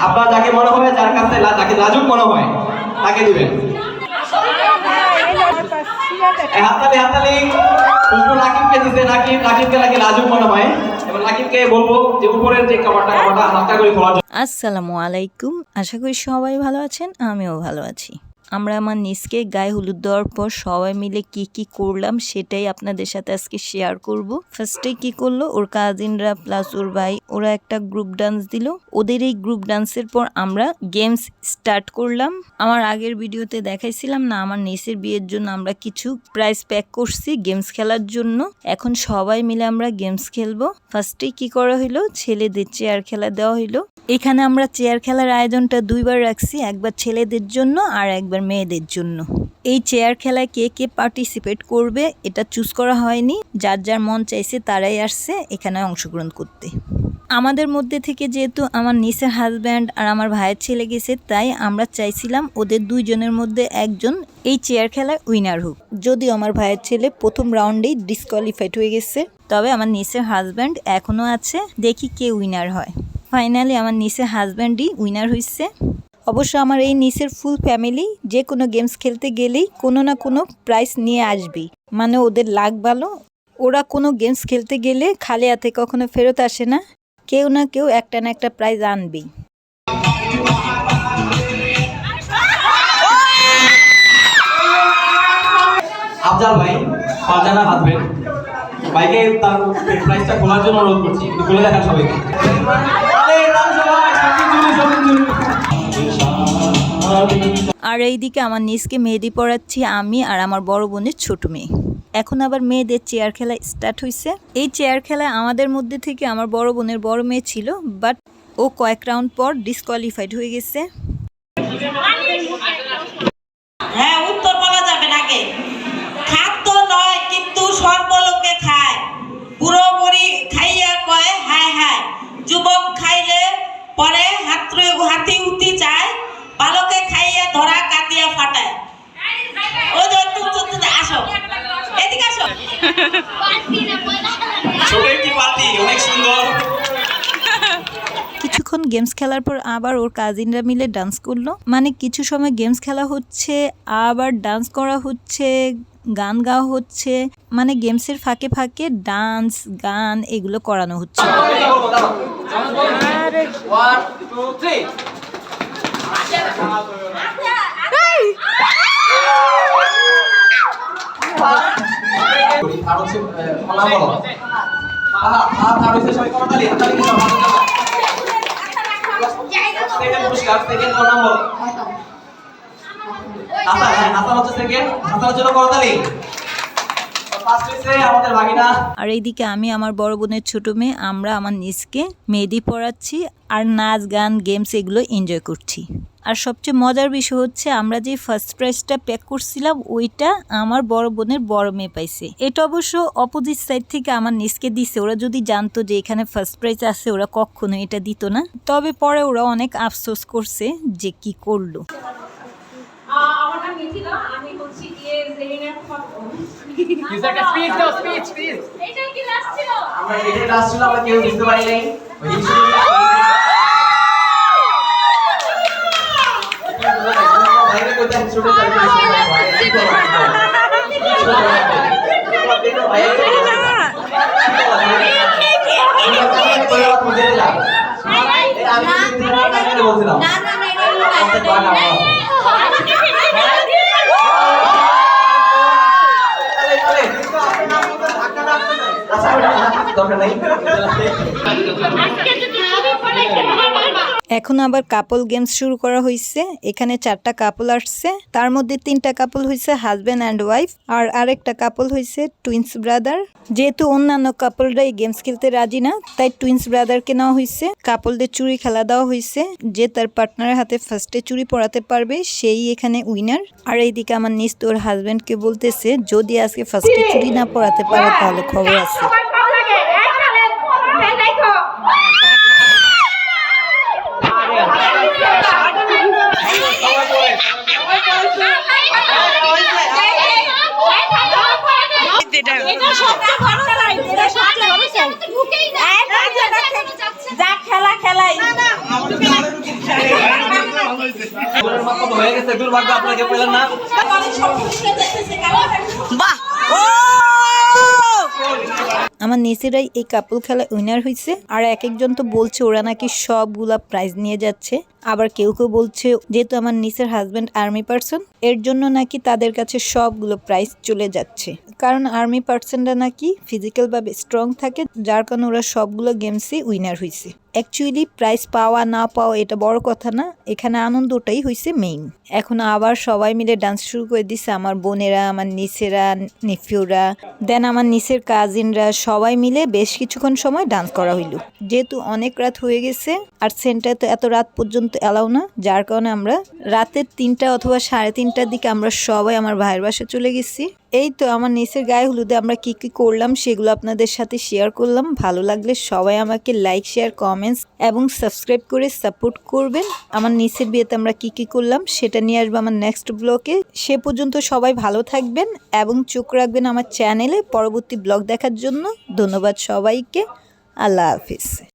আপনার যাকে মনে হয়, যার কাছে যাকে লাজুক মনে হয়, তাকে দিবেন। লাজুক মনে হয়। আসসালামু আলাইকুম। আশা করি সবাই ভালো আছেন, আমিও ভালো আছি। আমরা আমার নিজকে গায়ে হলুদ দেওয়ার পর সবাই মিলে কি কি করলাম সেটাই আপনাদের সাথে আজকে শেয়ার করব। ফার্স্টে কি করল? ওর কাজিনরা প্লাস ওর ভাই, ওরা একটা গ্রুপ ডান্স দিল। ওদের এই গ্রুপ ডান্সের পর আমরা গেমস স্টার্ট করলাম। আমার আগের ভিডিওতে দেখাইছিলাম না, আমার নিসের বিয়ের জন্য আমরা কিছু প্রাইজ প্যাক করছি গেমস খেলার জন্য। এখন সবাই মিলে আমরা গেমস খেলব। ফার্স্টে কি করা হইল? ছেলেদের চেয়ার খেলা দেওয়া হইল। এখানে আমরা চেয়ার খেলার আয়োজনটা দুইবার রাখছি, একবার ছেলেদের জন্য আর একবার মেয়েদের জন্য। এই চেয়ার খেলায় কে কে পার্টিসিপেট করবে, এটা চুজ করা হয়নি। যার যার মন চাইছে তারাই আসছে এখানে অংশগ্রহণ করতে। আমাদের মধ্যে থেকে যেহেতু আমার নিসের হাজব্যান্ড আর আমার ভাইয়ের ছেলে গেছে, তাই আমরা চাইছিলাম ওদের দুইজনের মধ্যে একজন এই চেয়ার খেলায় উইনার হোক। যদিও আমার ভাইয়ের ছেলে প্রথম রাউন্ডেই ডিসকোয়ালিফাইড হয়ে গেছে, তবে আমার নিসের হাজব্যান্ড এখনও আছে, দেখি কে উইনার হয়। ফাইনালি আমার নিসের হাজব্যান্ডই উইনার হয়েছে অবশ্য আমার এই নিসের ফুল ফ্যামিলি যে কোনো গেমস খেলতে গেলেই কোনো না কোনো প্রাইজ নিয়ে আসবেই মানে ওদের লাগ ভালো। ওরা কোনো গেমস খেলতে গেলে খালি হাতে কখনো ফেরত আসে না। কেউ না কেউ একটা না একটা প্রাইজ ভাইকে তার প্রাইসটা খোলার জন্য অনুরোধ করছি। খুলে দেখান সবাইকে। আর এইদিকে আমার নিজকে মেহেদি পড়াচ্ছি আমি আর আমার বড় বোনের ছোট মেয়ে। এখন আবার মেয়েদের চেয়ার খেলা স্টার্ট হয়েছে এই চেয়ার খেলায় আমাদের মধ্যে থেকে আমার বড় বোনের বড় মেয়ে ছিল বাট ও কয়েক রাউন্ড পর ডিসকোয়ালিফাইড হয়ে গেছে। হ্যাঁ উত্তর বলা যাবে না আগে খাদ্য নয়, কিন্তু সর্বলোকে খায় বুড়ো বুড়ি খাইয়া কয় হায় হায় যুবক খাইলে পরে হাত্রে হাতি উতি চায় বালকে খাইয়া ধরা কাটিয়া ফাটায় ওই যে তু- তু- তু- আসো এদিকে আসো ছোট একটি পার্টি অনেক সুন্দর। কিছুক্ষণ গেমস খেলার পর আবার ওর কাজিনরা মিলে ডান্স করল। মানে কিছু সময় গেমস খেলা হচ্ছে আবার ডান্স করা হচ্ছে গান গাওয়া হচ্ছে। মানে গেমসের ফাঁকে ফাঁকে ডান্স গান এগুলো করানো হচ্ছে। ওয়ান আর হচ্ছে হাত আর হচ্ছে সবাই করতালি হাতালি দিও সেকেন্ড পুরস্কার হ্যাঁ হচ্ছে সেকেন্ড হাসানের জন্য করতালি ফার্স্ট হচ্ছে আমাদের ভাগিনা আর এইদিকে আমি আমার বড় বোনের ছোট মেয়ে, আমরা আমার নিজকে মেহেদি পড়াচ্ছি আর নাচ, গান গেমস এগুলো এনজয় করছি। আর সবচেয়ে মজার বিষয় হচ্ছে আমরা যে ফার্স্ট প্রাইজটা প্যাক করছিলাম, ওইটা আমার বড় বোনের বড় মেয়ে পাইছে। এটা অবশ্য অপোজিট সাইড থেকে আমার নিজকে দিছে। ওরা যদি জানতো যে এখানে ফার্স্ট প্রাইজ আছে, ওরা কখনো এটা দিত না। তবে পরে ওরা অনেক আফসোস করছে যে কি করল। আমার নাম আমি হচ্ছি গিয়ে জেরিনের এটা কি লাস্ট ছিল? আমরা এটা লাস্ট ছিল আমরা কেউ বুঝতে পারি নাই এখন আবার কাপল গেমস শুরু করা হয়েছে এখানে চারটা কাপল আসছে। তার মধ্যে তিনটা কাপল হয়েছে হাজব্যান্ড অ্যান্ড ওয়াইফ আর আরেকটা কাপল হয়েছে টুইন্স ব্রাদার যেহেতু অন্যান্য কাপলরা এই গেমস খেলতে রাজি না, তাই টুইন্স ব্রাদারকে নেওয়া হয়েছে কাপলদের চুরি খেলা দেওয়া হয়েছে যে তার পার্টনারের হাতে ফার্স্টে চুরি পড়াতে পারবে, সেই এখানে উইনার আর এইদিকে আমার নিজ তোর হাজব্যান্ডকে বলতেছে, যদি আজকে ফার্স্টে চুরি না পড়াতে পারে, তাহলে খবর আছে। যা খেলা আমার নিচেরাই এই কাপল খেলা উইনার হয়েছে আর এক একজন তো বলছে ওরা নাকি সবগুলা প্রাইজ নিয়ে যাচ্ছে আবার কেউ কেউ বলছে, যেহেতু আমার নিচের হাজব্যান্ড আর্মি পার্সন এর জন্য নাকি তাদের কাছে সবগুলো প্রাইজ চলে যাচ্ছে। কারণ আর্মি পার্সনরা নাকি ফিজিক্যাল ভাবে স্ট্রং থাকে, যার কারণে ওরা সবগুলো গেমসে উইনার হয়েছে অ্যাকচুয়ালি প্রাইজ পাওয়া না পাওয়া এটা বড় কথা না, এখানে আনন্দটাই হয়েছে মেইন এখন আবার সবাই মিলে ডান্স শুরু করে দিছে, আমার বোনেরা, আমার নিচেরা নিফিউরা দেন আমার নিচের কাজিনরা সবাই মিলে বেশ কিছুক্ষণ সময় ডান্স করা হইল। যেহেতু অনেক রাত হয়ে গেছে, আর সেন্টার তো এত রাত পর্যন্ত এলাও না। যার কারণে আমরা রাতের তিনটা অথবা সাড়ে তিনটার দিকে আমরা সবাই আমার ভাইয়ের বাসায় চলে গেছি। এই তো আমার নিচের গায়ে হলুদে আমরা কি কি করলাম সেগুলো আপনাদের সাথে শেয়ার করলাম। ভালো লাগলে সবাই আমাকে লাইক শেয়ার কমেন্টস এবং সাবস্ক্রাইব করে সাপোর্ট করবেন। আমার নিচের বিয়েতে আমরা কি কি করলাম সেটা নিয়ে আসব আমার নেক্সট ব্লগে সে পর্যন্ত সবাই ভালো থাকবেন এবং চোখ রাখবেন আমার চ্যানেলে পরবর্তী ব্লগ দেখার জন্য ধন্যবাদ সবাইকে। আল্লাহ হাফিজ।